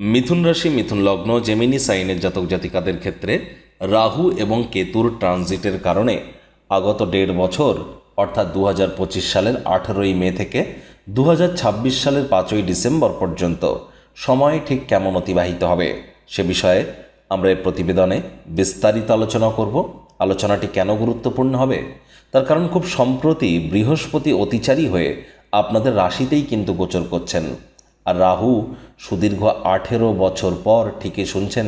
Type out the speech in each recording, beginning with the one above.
মিথুন রাশি, মিথুন লগ্ন জেমিনি সাইনের জাতক জাতিকাদের ক্ষেত্রে রাহু এবং কেতুর ট্রানজিটের কারণে আগত দেড় বছর, অর্থাৎ দু হাজার পঁচিশ সালের আঠেরোই মে থেকে দু হাজার ছাব্বিশ সালের পাঁচই ডিসেম্বর পর্যন্ত সময় ঠিক কেমন অতিবাহিত হবে? সে বিষয়ে আমরা এই প্রতিবেদনে বিস্তারিত আলোচনা করব। আলোচনাটি কেন গুরুত্বপূর্ণ হবে? তার কারণ খুব সম্প্রতি বৃহস্পতি অতিচারী হয়ে আপনাদের রাশিতেই কিন্তু গোচর করছেন। আর রাহু সুদীর্ঘ আঠেরো বছর পর ঠিকই শুনছেন।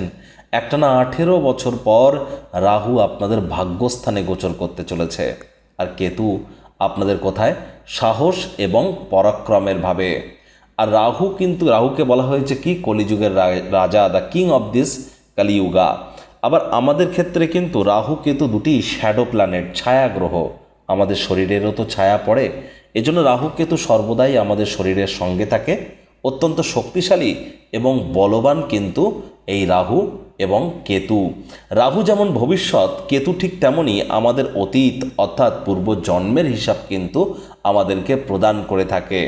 একটানা আঠেরো বছর পর রাহু আপনাদের ভাগ্যস্থানে গোচর করতে চলেছে। আর কেতু আপনাদের কোথায় সাহস এবং পরাক্রমের ভাবে। আর রাহু কিন্তু, রাহুকে বলা হয়েছে কি? কলিযুগের রাজা the king of this Kaliyuga. আবার আমাদের ক্ষেত্রে কিন্তু রাহু, কেতু দুটি শ্যাডো প্ল্যানেট ছায়া গ্রহ আমাদের শরীরেরও তো ছায়া পড়ে। এজন্য রাহু, কেতু সর্বদাই আমাদের শরীরের সঙ্গে থাকে। অত্যন্ত শক্তিশালী এবং বলবান কিন্তু এই রাহু এবং কেতু। রাহু যেমন ভবিষ্যৎ, কেতু ঠিক তেমনই আমাদের অতীত অর্থাৎ পূর্ব জন্মের হিসাব কিন্তু আমাদেরকে প্রদান করে থাকে।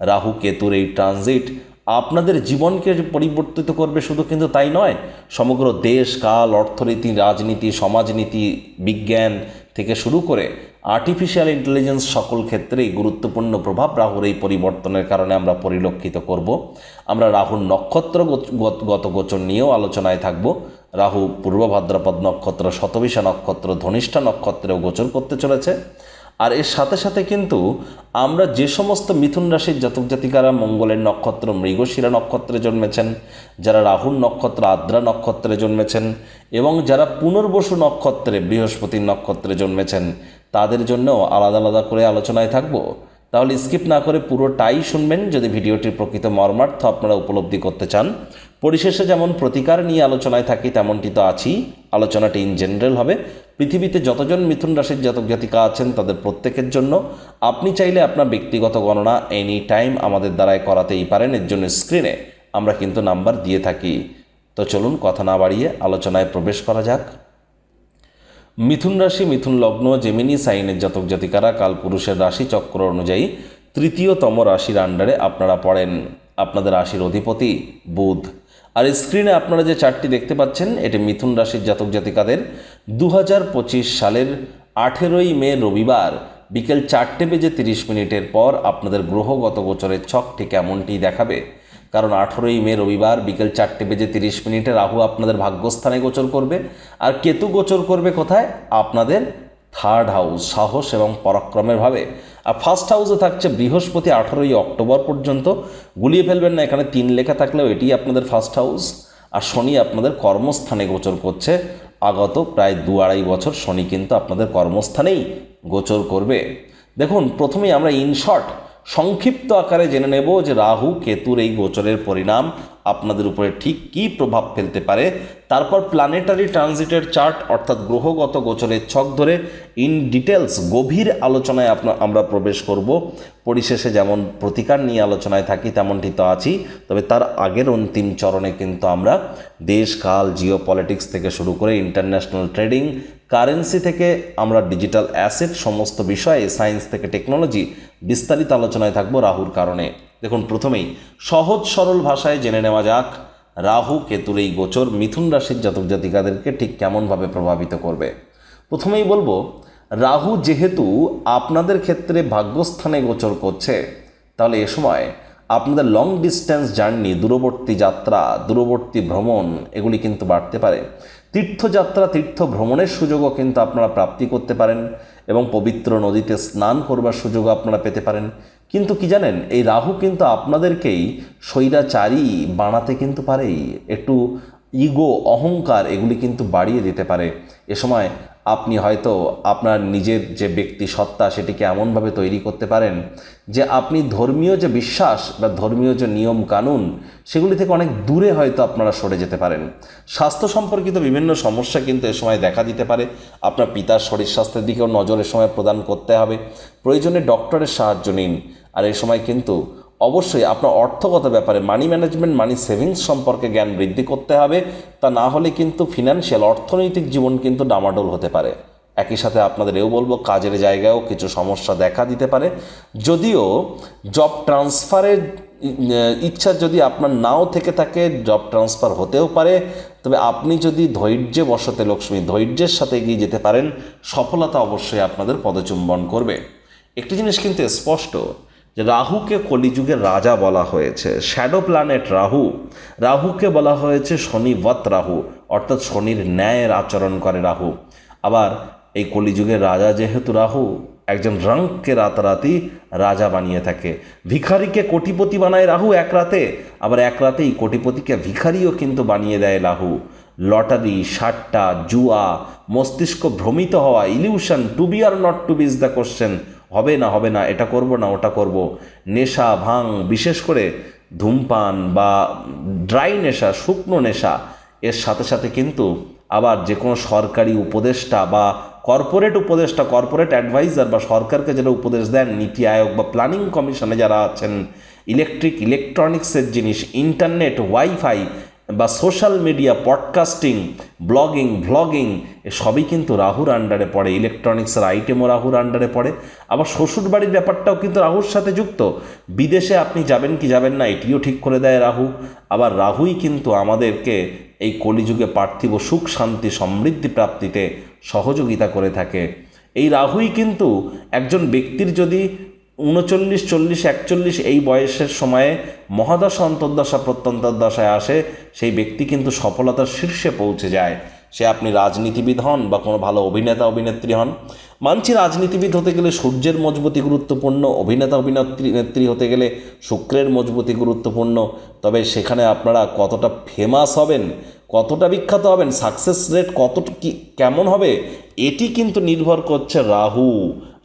রাহু, কেতুর এই ট্রানজিট আপনাদের জীবনকে পরিবর্তিত করবে শুধু কিন্তু তাই নয়, সমগ্র দেশ, কাল, অর্থনীতি, রাজনীতি, সমাজনীতি, বিজ্ঞান থেকে শুরু করে আর্টিফিশিয়াল ইন্টেলিজেন্স সকল ক্ষেত্রেই গুরুত্বপূর্ণ প্রভাব রাহুর এই পরিবর্তনের কারণে আমরা পরিলক্ষিত করব। আমরা রাহুর নক্ষত্র গত- গোচর নিয়েও আলোচনায় থাকব। রাহু পূর্ব ভাদ্রপদ নক্ষত্র, শতবিশা নক্ষত্র, ধনিষ্ঠা নক্ষত্রেও গোচর করতে চলেছে। আর এর সাথে সাথে কিন্তু আমরা যে সমস্ত মিথুন রাশির জাতক জাতিকারা, মঙ্গলের নক্ষত্র, মৃগশিরা নক্ষত্রে জন্মেছেন, যারা রাহুল নক্ষত্র, আদ্রা নক্ষত্রে জন্মেছেন এবং যারা পুনর্বসু নক্ষত্রে, বৃহস্পতির নক্ষত্রে জন্মেছেন, তাদের জন্য আলাদা আলাদা করে আলোচনায় থাকব। তাহলে স্কিপ না করে পুরোটাই শুনবেন। যদি ভিডিওটির প্রকৃত মর্মার্থ আপনারা উপলব্ধি করতে চান পরিশেষে যেমন প্রতিকার নিয়ে আলোচনায় থাকি, তেমনটি তো আছি। আলোচনাটি ইন জেনারেল হবে। পৃথিবীতে যতজন মিথুন রাশির জাতক জাতিকা আছেন, তাদের প্রত্যেকের জন্য আপনি চাইলে আপনার ব্যক্তিগত গণনা এনি টাইম আমাদের দ্বারায় করাতেই পারেন। এর জন্য স্ক্রিনে আমরা কিন্তু নাম্বার দিয়ে থাকি। তো চলুন কথা না বাড়িয়ে আলোচনায় প্রবেশ করা যাক। মিথুন রাশি, মিথুন লগ্ন জেমিনি সাইনের জাতক জাতিকারা কালপুরুষের রাশি চক্র অনুযায়ী তৃতীয়তম রাশির আন্ডারে আপনারা পড়েন। আপনাদের রাশির অধিপতি বুধ। আর স্ক্রিনে আপনারা যে চারটি দেখতে পাচ্ছেন, এটি মিথুন রাশির জাতক জাতিকাদের। দু হাজার পঁচিশ সালের আঠেরোই মে রবিবার বিকেল চারটে বেজে তিরিশ মিনিটের পর আপনাদের গ্রহগত গোচরের ছকটি কেমনটি দেখাবে? কারণ আঠেরোই মে রবিবার বিকেল চারটে বেজে তিরিশ মিনিটে রাহু আপনাদের ভাগ্যস্থানে গোচর করবে। আর কেতু গোচর করবে কোথায়? আপনাদের থার্ড হাউস সাহস এবং পরাক্রমের ভাবে। আর ফার্স্ট হাউসে থাকছে বৃহস্পতি আঠেরোই অক্টোবর পর্যন্ত। গুলিয়ে ফেলবেন না, এখানে তিন লেখা থাকলেও এটি আপনাদের ফার্স্ট হাউস আর শনি আপনাদের কর্মস্থানে গোচর করছে। আগত প্রায় দু আড়াই বছর শনি কিন্তু আপনাদের কর্মস্থানেই গোচর করবে। দেখুন, প্রথমেই আমরা ইনশর্ট সংক্ষিপ্ত আকারে জেনে নেব যে রাহু, কেতুর এই গোচরের পরিণাম আপনাদের উপরে ঠিক কী প্রভাব ফেলতে পারে? তারপর প্ল্যানেটারি ট্রানজিটের চার্ট অর্থাৎ গ্রহগত গোচরের ছক ধরে ইন ডিটেলস গভীর আলোচনায় আপনা আমরা প্রবেশ করব। পরিশেষে যেমন প্রতিকার নিয়ে আলোচনায় থাকি, তেমনটি তো আছি তবে তার আগের অন্তিম চরণে কিন্তু আমরা দেশ, কাল জিও পলিটিক্স থেকে শুরু করে ইন্টারন্যাশনাল ট্রেডিং কারেন্সি থেকে আমরা ডিজিটাল অ্যাসেট সমস্ত বিষয়ে সায়েন্স থেকে টেকনোলজি বিস্তারিত আলোচনায় থাকব রাহুর কারণে। দেখুন, প্রথমেই সহজ সরল ভাষায় জেনে নেওয়া যাক, রাহু, কেতুর এই গোচর মিথুন রাশির জাতক জাতিকাদেরকে ঠিক কেমনভাবে প্রভাবিত করবে? প্রথমেই বলব, রাহু যেহেতু আপনাদের ক্ষেত্রে ভাগ্যস্থানে গোচর করছে, তাহলে এ সময় আপনাদের লং ডিস্টেন্স জার্নি দূরবর্তী যাত্রা, দূরবর্তী ভ্রমণ, এগুলি কিন্তু বাড়তে পারে। তীর্থযাত্রা তীর্থ ভ্রমণের সুযোগও কিন্তু আপনারা প্রাপ্তি করতে পারেন এবং পবিত্র নদীতে স্নান করবার সুযোগও আপনারা পেতে পারেন। কিন্তু কি জানেন, এই রাহু কিন্তু আপনাদেরকেই স্বৈরাচারী বানাতে কিন্তু পারেই। একটু ইগো, অহংকার এগুলি কিন্তু বাড়িয়ে দিতে পারে। এ সময় আপনি হয়তো আপনার নিজের যে ব্যক্তি সত্তা সেটিকে এমনভাবে তৈরি করতে পারেন যে আপনি ধর্মীয় যে বিশ্বাস বা ধর্মীয় যে নিয়ম কানুন, সেগুলি থেকে অনেক দূরে হয়তো আপনারা সরে যেতে পারেন। স্বাস্থ্য সম্পর্কিত বিভিন্ন সমস্যা কিন্তু এ সময় দেখা দিতে পারে। আপনার পিতার শরীর স্বাস্থ্যের দিকেও নজর এ সময় প্রদান করতে হবে। প্রয়োজনে ডক্টরের সাহায্য নিন। আর এ সময় কিন্তু অবশ্যই আপনার অর্থগত ব্যাপারে মানি ম্যানেজমেন্ট মানি সেভিংস সম্পর্কে জ্ঞান বৃদ্ধি করতে হবে। তা না হলে কিন্তু ফিনান্সিয়াল অর্থনৈতিক জীবন কিন্তু ডামাডোল হতে পারে। একই সাথে আপনাদের এও বলব, কাজের জায়গায়ও কিছু সমস্যা দেখা দিতে পারে। যদিও জব ট্রান্সফারের ইচ্ছা যদি আপনার নাও থেকে থাকে জব ট্রান্সফার হতেও পারে। তবে আপনি যদি ধৈর্যে বসতে লক্ষ্মী, ধৈর্যের সাথে এগিয়ে যেতে পারেন, সফলতা অবশ্যই আপনাদের পদচুম্বন করবে। একটি জিনিস কিন্তু স্পষ্ট রাহুকে কলিযুগের রাজা বলা হয়েছে শ্যাডো প্ল্যানেট রাহু। রাহুকে বলা হয়েছে শনিবত রাহু, অর্থাৎ শনির ন্যায়ের আচরণ করে রাহু। আবার এই কলিযুগের রাজা যেহেতু রাহু, একজন রঙ্ককে রাতারাতি রাজা বানিয়ে থাকে। ভিখারিকে কোটিপতি বানায় রাহু এক রাতে, আবার এক রাতেই কোটিপতিকে ভিখারিও কিন্তু বানিয়ে দেয় রাহু। লটারি, সাট্টা, জুয়া, মস্তিষ্ক ভ্রমিত হওয়া illusion to be or not to be is the question হবে না হবে না, এটা করব না, ওটা করব। নেশা, ভাং, বিশেষ করে ধূমপান বা ড্রাই নেশা, শুকনো নেশা, এর সাথে সাথে কিন্তু আবার যে কোনো সরকারি উপদেষ্টা বা কর্পোরেট উপদেষ্টা, কর্পোরেট অ্যাডভাইজার বা সরকারকে যারা উপদেশ দেন, নীতি আয়োগ বা প্ল্যানিং কমিশনে যারা আছেন, ইলেকট্রিক, ইলেকট্রনিক্সের জিনিস, ইন্টারনেট, ওয়াইফাই বা social media podcasting blogging vlogging এ সবই কিন্তু রাহুর আন্ডারে পড়ে। ইলেকট্রনিক্সের আইটেমও রাহুর আন্ডারে পড়ে। আবার শ্বশুরবাড়ির ব্যাপারটাও কিন্তু রাহুর সাথে যুক্ত। বিদেশে আপনি যাবেন কি যাবেন না, এটিও ঠিক করে দেয় রাহু। আবার রাহুই কিন্তু আমাদেরকে এই কলিযুগে পার্থিব সুখ, শান্তি, সমৃদ্ধি প্রাপ্তিতে সহযোগিতা করে থাকে। এই রাহুই কিন্তু একজন ব্যক্তির যদি উনচল্লিশ, চল্লিশ, একচল্লিশ এই বয়সের সময়ে মহাদশা, অন্তর্দশা, প্রত্যন্তর্দশায় আসে, সেই ব্যক্তি কিন্তু সফলতার শীর্ষে পৌঁছে যায়। সে আপনি রাজনীতিবিদ হন বা কোনো ভালো অভিনেতা, অভিনেত্রী হন, মানছি রাজনীতিবিদ হতে গেলে সূর্যের মজবুতি গুরুত্বপূর্ণ, অভিনেতা, অভিনেত্রী, নেত্রী হতে গেলে শুক্রের মজবুতি গুরুত্বপূর্ণ। তবে সেখানে আপনারা কতটা ফেমাস হবেন, কতটা বিখ্যাত হবেন সাকসেস রেট কত কি, কেমন হবে, এটি কিন্তু নির্ভর করছে রাহু।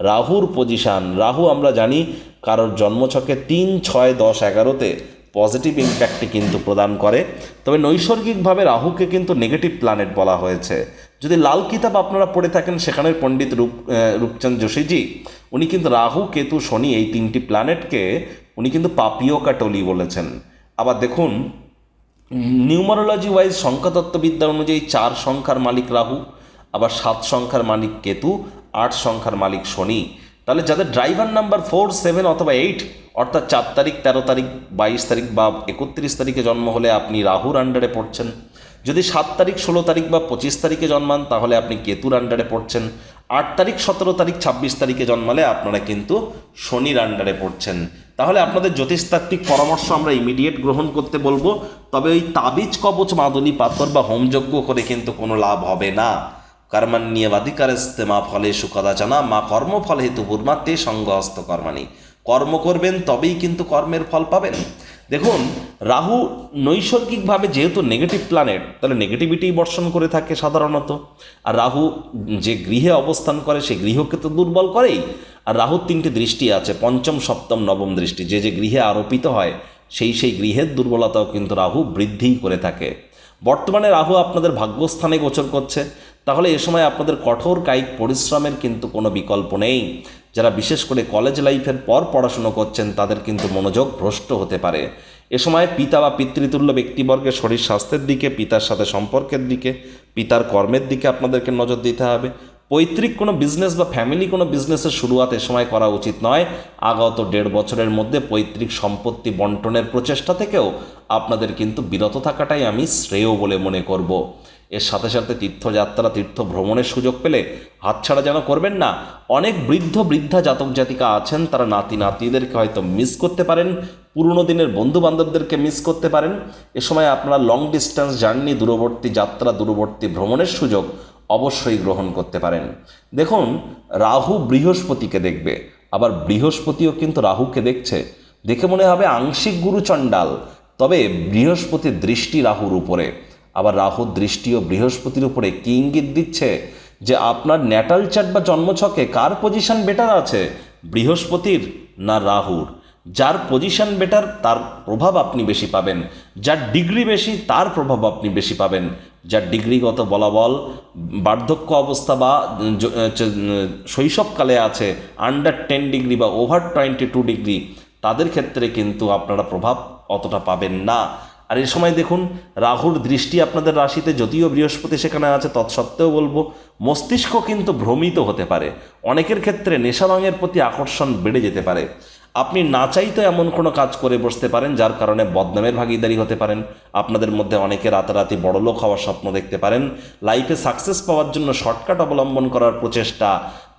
রাহুর পজিশান রাহু আমরা জানি কারোর জন্মছকে তিন, ছয়, দশ, এগারোতে পজিটিভ ইম্প্যাক্টটি কিন্তু প্রদান করে। তবে নৈসর্গিকভাবে রাহুকে কিন্তু নেগেটিভ প্ল্যানেট বলা হয়েছে। যদি লাল কিতাব আপনারা পড়ে থাকেন সেখানের পণ্ডিত রূপ রূপচাঁদ যোশীজি, উনি কিন্তু রাহু, কেতু, শনি এই তিনটি প্ল্যানেটকে উনি কিন্তু পাপিও কাটলি বলেছেন। আবার দেখুন নিউমারোলজি ওয়াইজ সংখ্যাতত্ত্ববিদ্যা অনুযায়ী চার সংখ্যার মালিক রাহু আবার সাত সংখ্যার মালিক কেতু, আট সংখ্যার মালিক শনি। তাহলে যাদের ড্রাইভার নাম্বার ফোর সেভেন অথবা এইট অর্থাৎ চার তারিখ, তেরো তারিখ, বাইশ তারিখ বা একত্রিশ তারিখে জন্ম হলে আপনি রাহুর আন্ডারে পড়ছেন। যদি সাত তারিখ, ষোলো তারিখ বা পঁচিশ তারিখে জন্মান, তাহলে আপনি কেতুর আন্ডারে পড়ছেন। আট তারিখ, সতেরো তারিখ, ছাব্বিশ তারিখে জন্মালে আপনারা কিন্তু শনির আন্ডারে পড়ছেন। তাহলে আপনাদের জ্যোতিষতাত্ত্বিক পরামর্শ আমরা ইমিডিয়েট গ্রহণ করতে বলব। তবে ওই তাবিজ, কবচ মাদনী পাথর বা হোমযজ্ঞ করে কিন্তু কোনো লাভ হবে না। কর্মান্যবাধিকারস্তে মা ফলে সুকদা সুকদাচনা মা কর্মফল হেতু পূর্মা তে সঙ্গহস্ত কর্মাণী। কর্ম করবেন তবেই কিন্তু কর্মের ফল পাবেন। দেখুন, রাহু নৈসর্গিকভাবে যেহেতু নেগেটিভ প্ল্যানেট তাহলে নেগেটিভিটি বর্ষণ করে থাকে সাধারণত। আর রাহু যে গৃহে অবস্থান করে, সে গৃহকে তো দুর্বল করেই। আর রাহুর তিনটি দৃষ্টি আছে, পঞ্চম, সপ্তম, নবম দৃষ্টি। যে যে গৃহে আরোপিত হয়, সেই সেই গৃহের দুর্বলতাও কিন্তু রাহু বৃদ্ধিই করে থাকে। বর্তমানে রাহু আপনাদের ভাগ্যস্থানে গোচর করছে। তাহলে এ সময় আপনাদের কঠোর কায়িক পরিশ্রমের কিন্তু কোনো বিকল্প নেই। যারা বিশেষ করে কলেজ লাইফের পর পড়াশুনো করছেন, তাদের কিন্তু মনোযোগ ভ্রষ্ট হতে পারে। এ সময় পিতা বা পিতৃতুল্য ব্যক্তিবর্গের শরীর স্বাস্থ্যের দিকে, পিতার সাথে সম্পর্কের দিকে, পিতার কর্মের দিকে আপনাদেরকে নজর দিতে হবে। পৈতৃক কোনো বিজনেস বা ফ্যামিলি কোনো বিজনেসের শুরুয়াত এ সময় করা উচিত নয়। আগত দেড় বছরের মধ্যে পৈতৃক সম্পত্তি বন্টনের প্রচেষ্টা থেকেও আপনাদের কিন্তু বিরত থাকাটাই আমি শ্রেয় বলে মনে করব। এর সাথে সাথে তীর্থযাত্রা তীর্থ ভ্রমণের সুযোগ পেলে হাতছাড়া যেন করবেন না। অনেক বৃদ্ধ, বৃদ্ধা জাতক, জাতিকা আছেন, তারা নাতি, নাতিদেরকে হয়তো মিস করতে পারেন, পুরনো দিনের বন্ধু বান্ধবদেরকে মিস করতে পারেন। এ সময় আপনারা লং ডিস্টেন্স জার্নি দূরবর্তী যাত্রা, দূরবর্তী ভ্রমণের সুযোগ অবশ্যই গ্রহণ করতে পারেন। দেখুন, রাহু বৃহস্পতিকে দেখবে, আবার বৃহস্পতিও কিন্তু রাহুকে দেখছে। দেখে মনে হবে আংশিক গুরু চণ্ডাল, তবে বৃহস্পতির দৃষ্টি রাহুর উপরে। আবার রাহুর দৃষ্টিও বৃহস্পতির উপরে কি ইঙ্গিত দিচ্ছে যে আপনার ন্যাটাল চার্ট বা জন্মছকে কার পজিশন বেটার আছে, বৃহস্পতির না রাহুর? যার পজিশন বেটার তার প্রভাব আপনি বেশি পাবেন, যার ডিগ্রি বেশি তার প্রভাব আপনি বেশি পাবেন, যার ডিগ্রিগত বলাবল, বার্ধক্য অবস্থা বা শৈশবকালে আছে আন্ডার টেন ডিগ্রি বা ওভার টোয়েন্টি টু ডিগ্রি তাদের ক্ষেত্রে কিন্তু আপনারা প্রভাব অতটা পাবেন না। আর এই সময় দেখুন, রাহুর দৃষ্টি আপনাদের রাশিতে, যদিও বৃহস্পতি সেখানে আছে, তৎসত্ত্বেও বলব, মস্তিষ্ক কিন্তু ভ্রমিত হতে পারে। অনেকের ক্ষেত্রে নেশা রঙের প্রতি আকর্ষণ বেড়ে যেতে পারে। আপনি না চাইতে এমন কোনো কাজ করে বসতে পারেন, যার কারণে বদনামের ভাগিদারি হতে পারেন। আপনাদের মধ্যে অনেকে রাতারাতি বড়লোক হওয়ার স্বপ্ন দেখতে পারেন। লাইফে সাকসেস পাওয়ার জন্য শর্টকাট অবলম্বন করার প্রচেষ্টা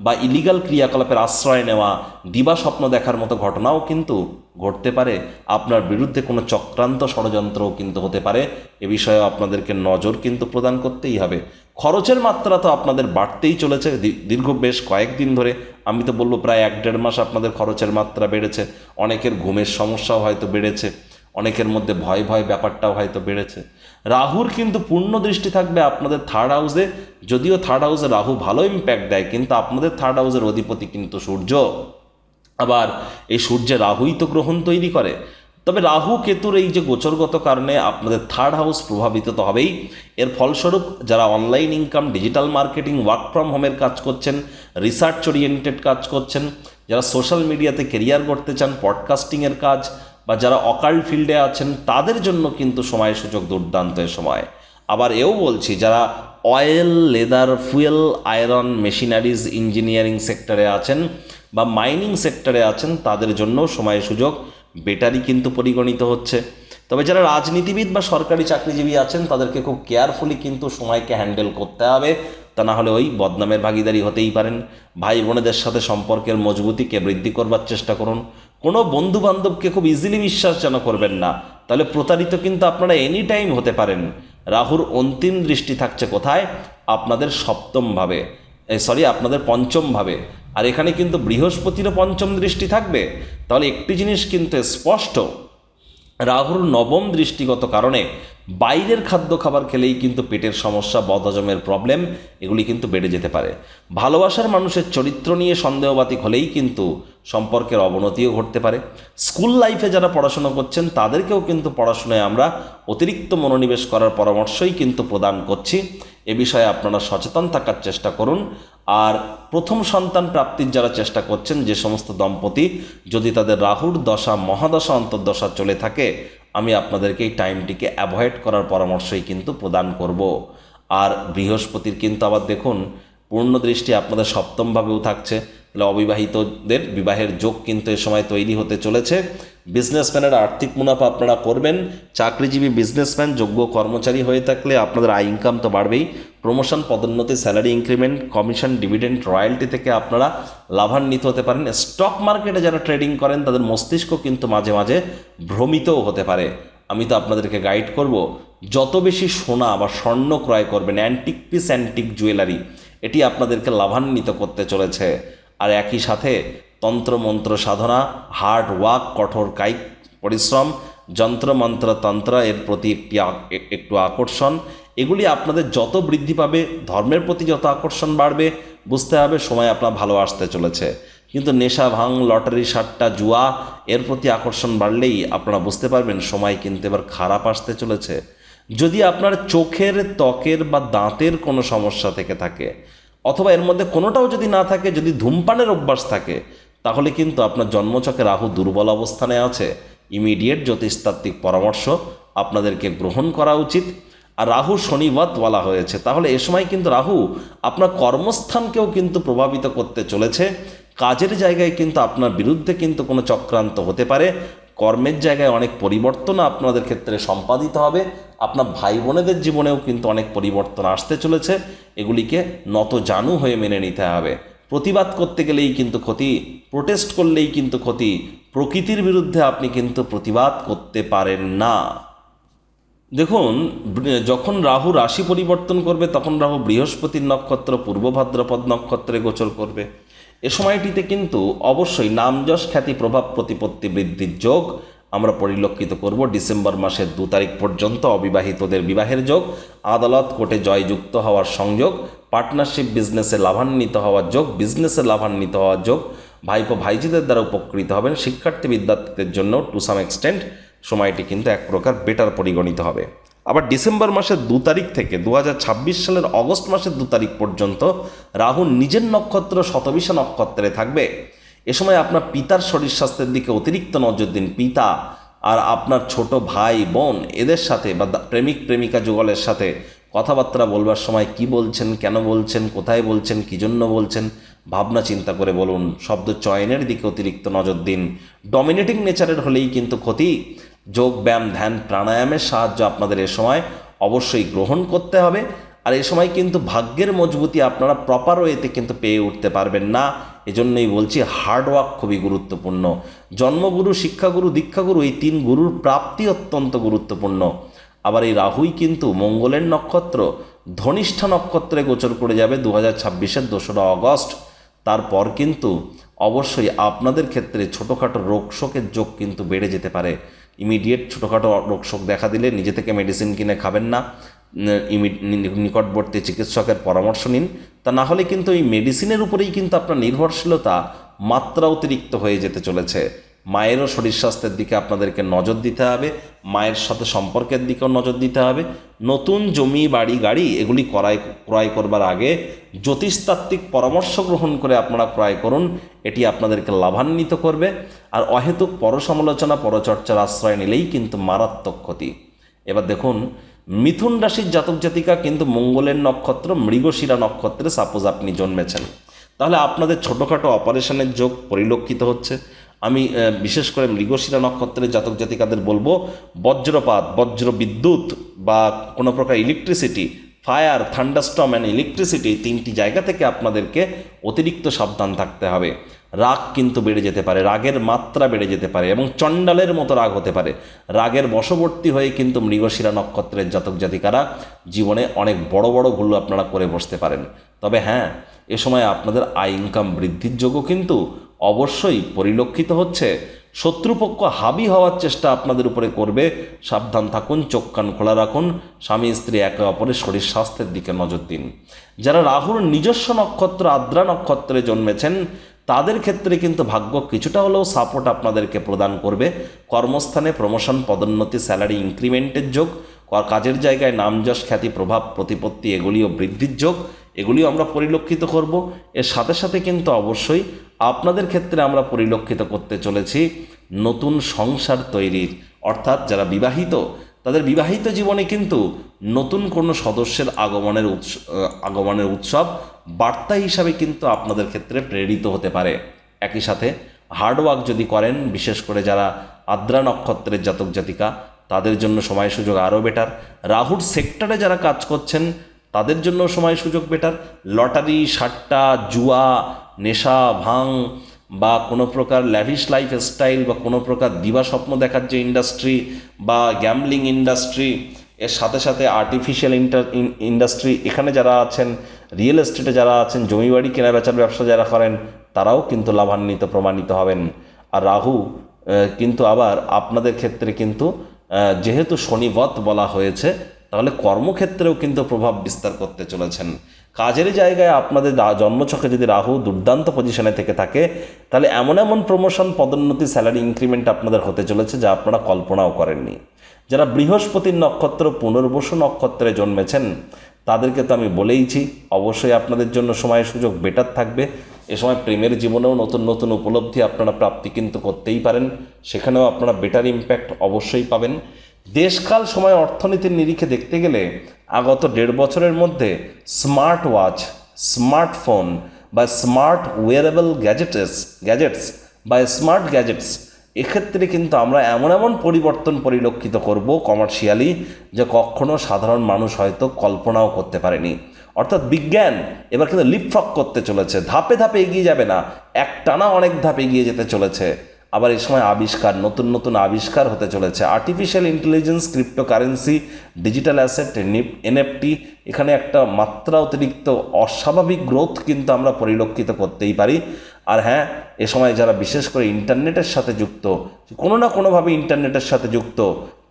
বা ইলিগাল ক্রিয়াকলাপের আশ্রয় নেওয়া, দিবা স্বপ্ন দেখার মতো ঘটনাও কিন্তু ঘটতে পারে। আপনার বিরুদ্ধে কোনো চক্রান্ত ষড়যন্ত্রও কিন্তু হতে পারে। এ বিষয়ে আপনাদেরকে নজর কিন্তু প্রদান করতেই হবে। খরচের মাত্রা তো আপনাদের বাড়তেই চলেছে। দীর্ঘ বেশ কয়েকদিন ধরে আমি তো বলব প্রায় এক দেড় মাস আপনাদের খরচের মাত্রা বেড়েছে। অনেকের ঘুমের সমস্যাও হয়তো বেড়েছে। অনেকের মধ্যে ভয় ভয় ব্যাপারটাও হয়তো বেড়েছে। রাহুর কিন্তু পূর্ণ দৃষ্টি থাকবে আপনাদের থার্ড হাউসে যদিও থার্ড হাউসে রাহু ভালো ইম্প্যাক্ট দেয়, কিন্তু আপনাদের থার্ড হাউসের অধিপতি কিন্তু সূর্য। আবার এই সূর্যের রাহুই তো গ্রহণ তৈরি করে। তবে রাহু কেতুর এই যে গোচরগত কারণে আপনাদের থার্ড হাউস প্রভাবিত তো হবেই। এর ফলস্বরূপ যারা online income digital marketing work from হোমের কাজ করছেন রিসার্চ ওরিয়েন্টেড কাজ করছেন, যারা সোশ্যাল মিডিয়াতে কেরিয়ার করতে চান পডকাস্টিংয়ের কাজ বা যারা অকাল ফিল্ডে আছেন, তাদের জন্য কিন্তু সময় সুযোগ দুর্দান্ত সময়। আবার এও বলছি, যারা oil leather fuel iron machineries engineering সেক্টরে আছেন বা মাইনিং সেক্টরে আছেন, তাদের জন্য সময় সুযোগ বেটারই কিন্তু পরিগণিত হচ্ছে। তবে যারা রাজনীতিবিদ বা সরকারি চাকরিজীবী আছেন, তাদেরকে খুব কেয়ারফুলি কিন্তু সময়কে হ্যান্ডেল করতে হবে। তা না হলে ওই বদনামের ভাগিদারি হতেই পারেন। ভাই বোনেদের সাথে সম্পর্কের মজবুতিকে বৃদ্ধি করবার চেষ্টা করুন। কোনো বন্ধু বান্ধবকে খুব ইজিলি বিশ্বাস যেন করবেন না। তাহলে প্রতারিত কিন্তু আপনারা এনি টাইম হতে পারেন। রাহুর অন্তিম দৃষ্টি থাকছে কোথায়? আপনাদের সপ্তম ভাবে। সরি আপনাদের পঞ্চমভাবে আর এখানে কিন্তু বৃহস্পতিরও পঞ্চম দৃষ্টি থাকবে। তাহলে একটি জিনিস কিন্তু স্পষ্ট। রাহুর নবম দৃষ্টিগত কারণে বাইরের খাদ্য খাবার খেলেই কিন্তু পেটের সমস্যা, বদহজমের প্রবলেম এগুলি কিন্তু বেড়ে যেতে পারে। ভালোবাসার মানুষের চরিত্র নিয়ে সন্দেহবাতিক হলেই কিন্তু সম্পর্কের অবনতিও ঘটতে পারে। স্কুল লাইফে যারা পড়াশোনা করছেন, তাদেরকেও কিন্তু পড়াশোনায় আমরা অতিরিক্ত মনোনিবেশ করার পরামর্শই কিন্তু প্রদান করছি। এ বিষয়ে আপনারা সচেতন থাকার চেষ্টা করুন। আর প্রথম সন্তান প্রাপ্তির যারা চেষ্টা করছেন, যে সমস্ত দম্পতি, যদি তাদের রাহুর দশা, মহাদশা, অন্তর্দশা চলে থাকে, আমি আপনাদেরকে এই টাইমটিকে অ্যাভয়েড করার পরামর্শই কিন্তু প্রদান করব। আর বৃহস্পতির কিন্তু আবার দেখুন পূর্ণ দৃষ্টি আপনাদের সপ্তমভাবেও থাকছে। তাহলে অবিবাহিতদের বিবাহের যোগ কিন্তু এ সময় তৈরি হতে চলেছে। বিজনেসম্যানের আর্থিক মুনাফা আপনারা করবেন। চাকরিজীবী বিজনেসম্যান যোগ্য কর্মচারী হয়ে থাকলে আপনাদের আয় ইনকাম তো বাড়বেই। প্রমোশন পদোন্নতি salary increment commission dividend royalty থেকে আপনারা লাভান্বিত হতে পারেন। স্টক মার্কেটে যারা ট্রেডিং করেন, তাদের মস্তিষ্ক কিন্তু মাঝে মাঝে ভ্রমিতও হতে পারে। আমি তো আপনাদেরকে গাইড করব, যত বেশি সোনা বা স্বর্ণ ক্রয় করবেন অ্যান্টিক পিস অ্যান্টিক জুয়েলারি এটি আপনাদেরকে লাভান্বিত করতে চলেছে। আর একই সাথে তন্ত্রমন্ত্র সাধনা হার্ড ওয়ার্ক কঠোর কায়িক পরিশ্রম, যন্ত্রমন্ত্র তন্ত্র এর প্রতি একটি একটু আকর্ষণ। এগুলি আপনাদের যত বৃদ্ধি পাবে, ধর্মের প্রতি যত আকর্ষণ বাড়বে, বুঝতে হবে সময় আপনার ভালো আসতে চলেছে। কিন্তু নেশা ভাঙ লটারি, সাট্টা, জুয়া এর প্রতি আকর্ষণ বাড়লেই আপনারা বুঝতে পারবেন সময় কিন্তু এবার খারাপ আসতে চলেছে। যদি আপনার চোখের ত্বকের বা দাঁতের কোনো সমস্যা থেকে থাকে অথবা এর মধ্যে কোনোটাও যদি না থাকে, যদি ধূমপানের অভ্যাস থাকে, তাহলে কিন্তু আপনার জন্মচকে রাহু দুর্বল অবস্থানে আছে। ইমিডিয়েট জ্যোতিষতাত্ত্বিক পরামর্শ আপনাদেরকে গ্রহণ করা উচিত। আর রাহু শনিবাদ বলা হয়েছে। তাহলে এ সময় কিন্তু রাহু আপনার কর্মস্থানকেও কিন্তু প্রভাবিত করতে চলেছে। কাজের জায়গায় কিন্তু আপনার বিরুদ্ধে কিন্তু কোনো চক্রান্ত হতে পারে। কর্মের জায়গায় অনেক পরিবর্তন আপনাদের ক্ষেত্রে সম্পাদিত হবে। আপনার ভাই বোনেদের জীবনেও কিন্তু অনেক পরিবর্তন আসতে চলেছে। এগুলিকে নত জানু হয়ে মেনে নিতে হবে। প্রতিবাদ করতে গেলেই কিন্তু ক্ষতি প্রোটেস্ট করলেই কিন্তু ক্ষতি, প্রকৃতির বিরুদ্ধে আপনি কিন্তু প্রতিবাদ করতে পারেন না। দেখুন, যখন রাহু রাশি পরিবর্তন করবে, তখন রাহু বৃহস্পতির নক্ষত্র, পূর্ব ভাদ্রপদ নক্ষত্রে গোচর করবে। এ সময়টিতে কিন্তু অবশ্যই নাম যশ খ্যাতি প্রভাব প্রতিপত্তি বৃদ্ধির যোগ আমরা পরিলক্ষিত করব ডিসেম্বর মাসের দু তারিখ পর্যন্ত অবিবাহিতদের বিবাহের যোগ, আদালত কোর্টে জয়যুক্ত হওয়ার সংযোগ, পার্টনারশিপ বিজনেসে লাভান্বিত হওয়ার যোগ, বিজনেসে লাভান্বিত হওয়ার যোগ, ভাইপো ভাইজিদের দ্বারা উপকৃত হবেন শিক্ষার্থী বিদ্যার্থীদের জন্য টু সাম এক্সটেন্ট সময়টি কিন্তু এক প্রকার বেটার পরিগণিত হবে। আবার ডিসেম্বর মাসের দু তারিখ থেকে দু হাজার ছাব্বিশ সালের অগস্ট মাসের দু তারিখ পর্যন্ত রাহু নিজের নক্ষত্র শতবিশা নক্ষত্রে থাকবে। এ সময় আপনার পিতার শরীর স্বাস্থ্যের দিকে অতিরিক্ত নজর দিন পিতা আর আপনার ছোট ভাই, বোন, এদের সাথে বা প্রেমিক, প্রেমিকা যুগলের সাথে কথাবার্তা বলবার সময় কি বলছেন, কেন বলছেন, কোথায় বলছেন, কী জন্য বলছেন, ভাবনা চিন্তা করে বলুন। শব্দ চয়নের দিকে অতিরিক্ত নজর দিন। ডমিনেটিং নেচারের হলেই কিন্তু ক্ষতি। যোগ ব্যায়াম ধ্যান, প্রাণায়ামের সাহায্য আপনাদের এ সময় অবশ্যই গ্রহণ করতে হবে। আর এ সময় কিন্তু ভাগ্যের মজবুতি আপনারা প্রপার ওয়েতে কিন্তু পেয়ে উঠতে পারবেন না। এজন্যই বলছি হার্ডওয়ার্ক খুবই গুরুত্বপূর্ণ। জন্মগুরু, শিক্ষাগুরু, দীক্ষাগুরু এই তিন গুরুর প্রাপ্তি অত্যন্ত গুরুত্বপূর্ণ। আবার এই রাহুই কিন্তু মঙ্গলের নক্ষত্র, ধনিষ্ঠা নক্ষত্রে গোচর করে যাবে দু হাজার ছাব্বিশের দোসরা অগস্ট। তারপর কিন্তু অবশ্যই আপনাদের ক্ষেত্রে ছোটোখাটো রোগশোকের যোগ কিন্তু বেড়ে যেতে পারে। ইমিডিয়েট ছোটোখাটো রোগশোক দেখা দিলে নিজে থেকে মেডিসিন কিনে খাবেন না নিকটবর্তী চিকিৎসকের পরামর্শ নিন। তা না হলে কিন্তু এই মেডিসিনের উপরেই কিন্তু আপনার নির্ভরশীলতা মাত্রা অতিরিক্ত হয়ে যেতে চলেছে। মায়েরও শরীর স্বাস্থ্যের দিকে আপনাদেরকে নজর দিতে হবে, মায়ের সাথে সম্পর্কের দিকেও নজর দিতে হবে। নতুন জমি, বাড়ি, গাড়ি এগুলি ক্রয় ক্রয় করবার আগে জ্যোতিষতাত্ত্বিক পরামর্শ গ্রহণ করে আপনারা ক্রয় করুন, এটি আপনাদেরকে লাভান্বিত করবে। আর অহেতুক পরসমালোচনা, পরচর্চার আশ্রয় নিলেই কিন্তু মারাত্মক ক্ষতি। এবার দেখুন, মিথুন রাশির জাতক জাতিকা কিন্তু মঙ্গলের নক্ষত্র, মৃগশিরা নক্ষত্রে সাপোজ আপনি জন্মেছেন। তাহলে আপনাদের ছোটোখাটো অপারেশনের যোগ পরিলক্ষিত হচ্ছে। আমি বিশেষ করে মৃগশিরা নক্ষত্রের জাতক জাতিকাদের বলব, বজ্রপাত বজ্র বিদ্যুৎ বা কোনো প্রকার electricity fire thunderstorm and electricity তিনটি জায়গা থেকে আপনাদেরকে অতিরিক্ত সাবধান থাকতে হবে। রাগ কিন্তু বেড়ে যেতে পারে, রাগের মাত্রা বেড়ে যেতে পারে এবং চণ্ডালের মতো রাগ হতে পারে। রাগের বশবর্তী হয়ে কিন্তু মৃগশিরা নক্ষত্রের জাতক জাতিকারা জীবনে অনেক বড় বড় ভুল আপনারা করে বসতে পারেন। তবে হ্যাঁ এ সময় আপনাদের আয় ইনকাম বৃদ্ধির যোগও কিন্তু অবশ্যই পরিলক্ষিত হচ্ছে। শত্রুপক্ষ হাবি হওয়ার চেষ্টা আপনাদের উপরে করবে। সাবধান থাকুন, চোখ কান খোলা রাখুন, স্বামী, স্ত্রী, একে অপরের শরীর স্বাস্থ্যের দিকে নজর দিন। যারা রাহুর নিজস্ব নক্ষত্র, আদ্রা নক্ষত্রে জন্মেছেন, তাদের ক্ষেত্রে কিন্তু ভাগ্য কিছুটা হলেও সাপোর্ট আপনাদেরকে প্রদান করবে। কর্মস্থানে প্রমোশন পদোন্নতি স্যালারি ইনক্রিমেন্টের যোগ কাজের জায়গায় নাম যশ, খ্যাতি, প্রভাব, প্রতিপত্তি, এগুলিও বৃদ্ধির যোগ। এগুলিও আমরা পরিলক্ষিত করব। এর সাথে সাথে কিন্তু অবশ্যই আপনাদের ক্ষেত্রে আমরা পরিলক্ষিত করতে চলেছি নতুন সংসার তৈরির। অর্থাৎ যারা বিবাহিত, তাদের বিবাহিত জীবনে কিন্তু নতুন কোনো সদস্যের আগমনের উৎস আগমনের উৎসব বার্তা হিসাবে কিন্তু আপনাদের ক্ষেত্রে প্রেরিত হতে পারে। একই সাথে হার্ডওয়ার্ক যদি করেন, বিশেষ করে যারা আদ্রা নক্ষত্রের জাতক জাতিকা, তাদের জন্য সময় সুযোগ আরও বেটার রাহুর সেক্টরে যারা কাজ করছেন তাদের জন্য সময় সুযোগ বেটার। লটারি, সাট্টা, জুয়া, নেশা, ভাং বা কোনো প্রকার ল্যাভিশ লাইফ স্টাইল বা কোনো প্রকার দিবা স্বপ্ন দেখার যে ইন্ডাস্ট্রি বা গ্যামলিং ইন্ডাস্ট্রি এর সাথে সাথে আর্টিফিশিয়াল ইন্টার ইন্ডাস্ট্রি এখানে যারা আছেন রিয়েল এস্টেটে যারা আছেন, জমি বাড়ি, কেনা বেচার ব্যবসা যারা করেন, তারাও কিন্তু লাভান্বিত, প্রমাণিত হবেন। আর রাহু কিন্তু আবার আপনাদের ক্ষেত্রে কিন্তু যেহেতু শনিবত বলা হয়েছে তাহলে কর্মক্ষেত্রেও কিন্তু প্রভাব বিস্তার করতে চলেছেন। কাজের জায়গায় আপনাদের জন্মছকে যদি রাহু দুর্দান্ত পজিশনে থেকে থাকে, তাহলে এমন এমন প্রমোশন পদোন্নতি স্যালারি ইনক্রিমেন্ট আপনাদের হতে চলেছে যা আপনারা কল্পনাও করেননি। যারা বৃহস্পতির নক্ষত্র, পুনর্বসু নক্ষত্রে জন্মেছেন, তাদেরকে তো আমি বলেইছি, অবশ্যই আপনাদের জন্য সময় সুযোগ বেটার থাকবে। এ সময় প্রেমের জীবনেও নতুন নতুন উপলব্ধি আপনারা প্রাপ্তি কিন্তু করতেই পারেন। সেখানেও আপনারা বেটার ইম্প্যাক্ট অবশ্যই পাবেন। দেশকাল সময় অর্থনীতির নিরিখে দেখতে গেলে আগত দেড় বছরের মধ্যে স্মার্ট ওয়াচ স্মার্টফোন বা স্মার্ট ওয়ারেবল গ্যাজেটস গ্যাজেটস বা স্মার্ট গ্যাজেটস এক্ষেত্রে কিন্তু আমরা এমন এমন পরিবর্তন পরিলক্ষিত করব কমার্শিয়ালি যে কখনো সাধারণ মানুষ হয়তো কল্পনাও করতে পারেনি। অর্থাৎ বিজ্ঞান এবার কিন্তু লিপফ্রক করতে চলেছে। ধাপে ধাপে এগিয়ে যাবে না। একটানা অনেক ধাপ এগিয়ে যেতে চলেছে। আবার এই সময় আবিষ্কার, নতুন নতুন আবিষ্কার হতে চলেছে। Artificial intelligence cryptocurrency digital asset NFT এখানে একটা মাত্রা অতিরিক্ত অস্বাভাবিক গ্রোথ কিন্তু আমরা পরিলক্ষিত করতেই পারি। আর হ্যাঁ এ সময় যারা বিশেষ করে ইন্টারনেটের সাথে যুক্ত, কোনো না কোনোভাবে ইন্টারনেটের সাথে যুক্ত,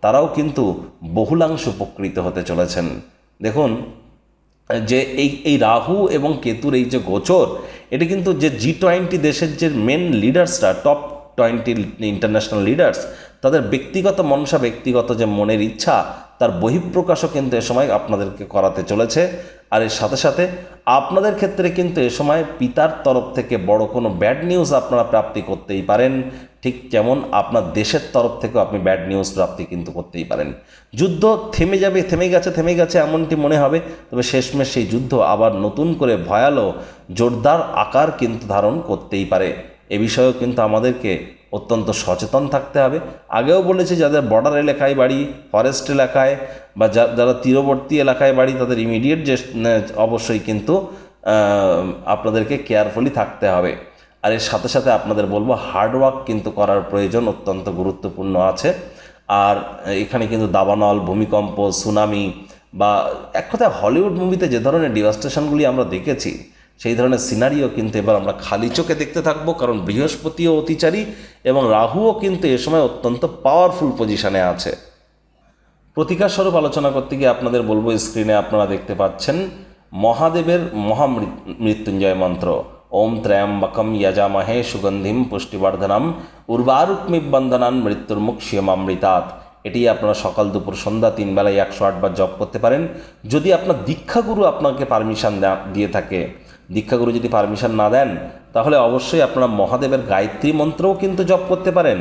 তারাও কিন্তু বহুলাংশ উপকৃত হতে চলেছেন। দেখুন, যে এই এই রাহু এবং কেতুর এই যে গোচর, এটি কিন্তু যে জি টোয়েন্টি দেশের যে মেন লিডার্সরা টপ টোয়েন্টি ইন্টারন্যাশনাল লিডার্স, তাদের ব্যক্তিগত মনসা, ব্যক্তিগত যে মনের ইচ্ছা, তার বহিঃপ্রকাশও কিন্তু এ সময় আপনাদেরকে করাতে চলেছে। আর এর সাথে সাথে আপনাদের ক্ষেত্রে কিন্তু এ সময় পিতার তরফ থেকে বড় কোনো ব্যাড নিউজ আপনারা প্রাপ্তি করতেই পারেন। ঠিক যেমন আপনার দেশের তরফ থেকেও আপনি ব্যাড নিউজ প্রাপ্তি কিন্তু করতেই পারেন। যুদ্ধ থেমে যাবে, থেমে গেছে থেমে গেছে এমনটি মনে হবে, তবে শেষমেশ সেই যুদ্ধ আবার নতুন করে ভয়ালো জোরদার আকার কিন্তু ধারণ করতেই পারে। এ বিষয়েও কিন্তু আমাদেরকে অত্যন্ত সচেতন থাকতে হবে। আগেও বলেছি, যাদের বর্ডার এলাকায় বাড়ি ফরেস্ট এলাকায় বা যারা তীরবর্তী এলাকায় বাড়ি, তাদের ইমিডিয়েট যে অবশ্যই কিন্তু আপনাদেরকে কেয়ারফুলি থাকতে হবে। আর এর সাথে সাথে আপনাদের বলব হার্ডওয়ার্ক কিন্তু করার প্রয়োজন অত্যন্ত গুরুত্বপূর্ণ আছে। আর এখানে কিন্তু দাবানল, ভূমিকম্প সুনামি বা এক কথায় হলিউড মুভিতে যে ধরনের ডিভাস্টেশনগুলি আমরা দেখেছি সেই ধরনের সিনারিও কিন্তু এবার আমরা খালি চোখে দেখতে থাকব, কারণ বৃহস্পতিও অতিচারী এবং রাহুও কিন্তু এ সময় অত্যন্ত পাওয়ারফুল পজিশনে আছে। প্রতিকার স্বরূপ আলোচনা করতে গিয়ে আপনাদের বলব স্ক্রিনে আপনারা দেখতে পাচ্ছেন, মহাদেবের মহামৃত্যুঞ্জয় মন্ত্র। ওম ত্র্যম্বকম যজামহে সুগন্ধিম পুষ্টিবর্ধনম উর্বারুক্মিবন্ধনান মৃত্যুর্মুক্ষিয়মামৃতাৎ এটি আপনারা সকাল দুপুর সন্ধ্যা তিন বেলায় একশো আটবার জপ করতে পারেন। যদি আপনার দীক্ষাগুরু আপনাকে পারমিশন দিয়ে থাকে দীক্ষাগুরু যদি পারমিশন না দেন, তাহলে অবশ্যই আপনারা মহাদেবের গায়ত্রী মন্ত্রও কিন্তু জপ করতে পারেন।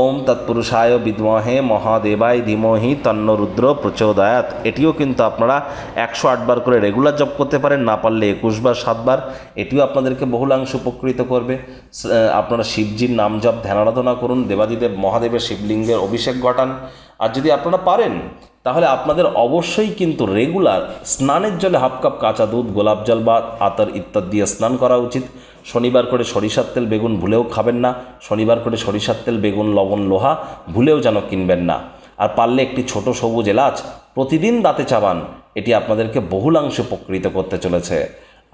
ওম তৎপুরুষায় বিদ্মহে মহাদেবায় ধীমহি তন্ন রুদ্র প্রচোদয়াত। এটিও কিন্তু আপনারা একশো আটবার করে রেগুলার জপ করতে পারেন, না পারলে একুশবার সাতবার এটিও আপনাদেরকে বহুলাংশ উপকৃত করবে। আপনারা শিবজির নাম জপ, ধ্যানারাধনা করুন, দেবাদিদেব মহাদেবের শিবলিঙ্গের অভিষেক ঘটান। আর যদি আপনারা পারেন, তাহলে আপনাদের অবশ্যই কিন্তু রেগুলার স্নানের জলে হাফ কাপ কাঁচা দুধ, গোলাপ জল বা আতর ইত্যাদি দিয়ে স্নান করা উচিত। শনিবার করে সরিষার তেল বেগুন ভুলেও খাবেন না। শনিবার করে সরিষার তেল, বেগুন, লবণ, লোহা ভুলেও যেন কিনবেন না। আর পারলে একটি ছোট সবুজ এলাচ প্রতিদিন দাঁতে চাবান, এটি আপনাদেরকে বহুলাংশে উপকৃত করতে চলেছে।